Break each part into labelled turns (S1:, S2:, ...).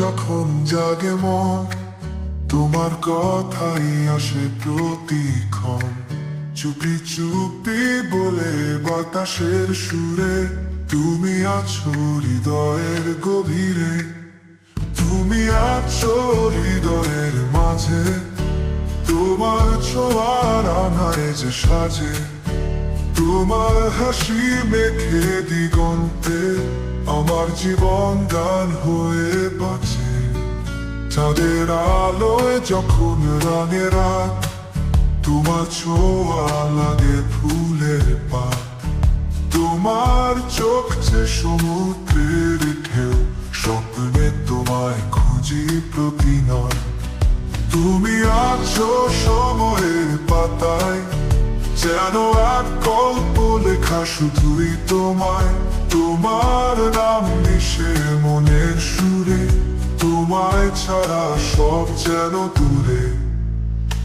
S1: যখন জাগে মন, তোমার কথাই আসে প্রতিক্ষণ। চুপি চুপি বলে বাতাসের সুরে, তুমি আছো হৃদয়ের গভীরে। তুমি আছো হৃদয়ের মাঝে, তোমার ছোঁয়ার আনায় যে সাজে। তোমার হাসি মেখে দিগন্তে আমার জীবন গান হয়ে বাঁচে চাঁদের আলোয় যখন রাঙে রাত, তোমার ছোঁয়া লাগে ফুলের পাত। তোমার চোখ যে সমুদ্রের ঢেউ, স্বপ্নে তোমায় খুঁজি প্রতিনয়। তুমি আছো সময়ের পাতায় যেন এক গল্প লেখা শুধুই তোমায়, তোমার নাম মিশে মনের সুরে। তোমায় ছাড়া সব যেন দূরে।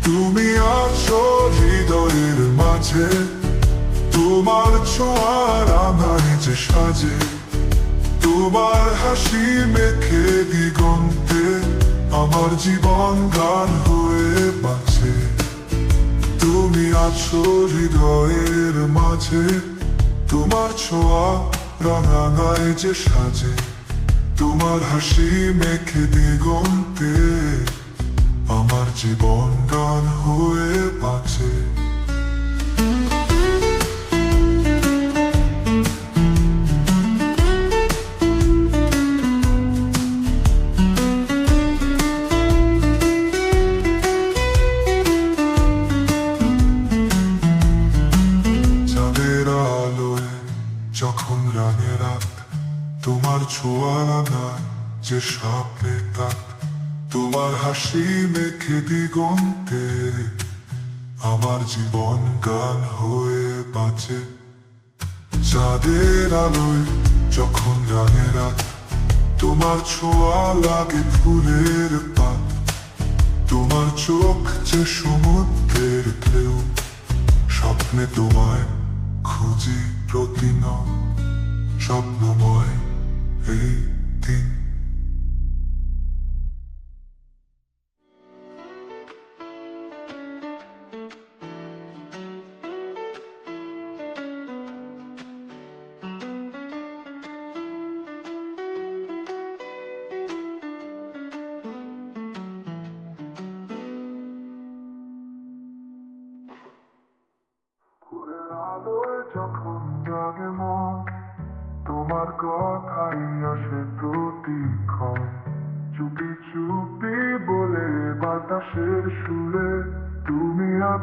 S1: তুমি আছো হৃদয়ের মাঝে। তোমার ছোঁয়ার আমায় যে সাজে। তোমার হাসি মেখে দিগন্তে। আমার জীবন গান হয়ে বাঁচে তুমি আছো হৃদয়ের মাঝে। তোমার ছোঁয়া গায়ে যে সাজে। তোমার হাসি মেখে দিগন্তে আমার জীবন গান হয়ে রাগে রাত, তোমার ছোঁয়া লাগায় যে সাপে তাক তোমার হাসি মেখে দিগন্তে, আমার জীবন গান হয়ে বাঁচে। চাঁদের আলোয় যখন রাগে রাত, তোমার ছোঁয়া লাগে ফুলের পাত। তোমার চোখ যে সমুদ্রের ঢেউ, স্বপ্নে তোমায় খুঁজি প্রতিনয় щоб на бой йти. Don't কথাই আসে প্রতিক্ষণ চুপি চুপি বলে বাতাসের সুরে তুমি আছো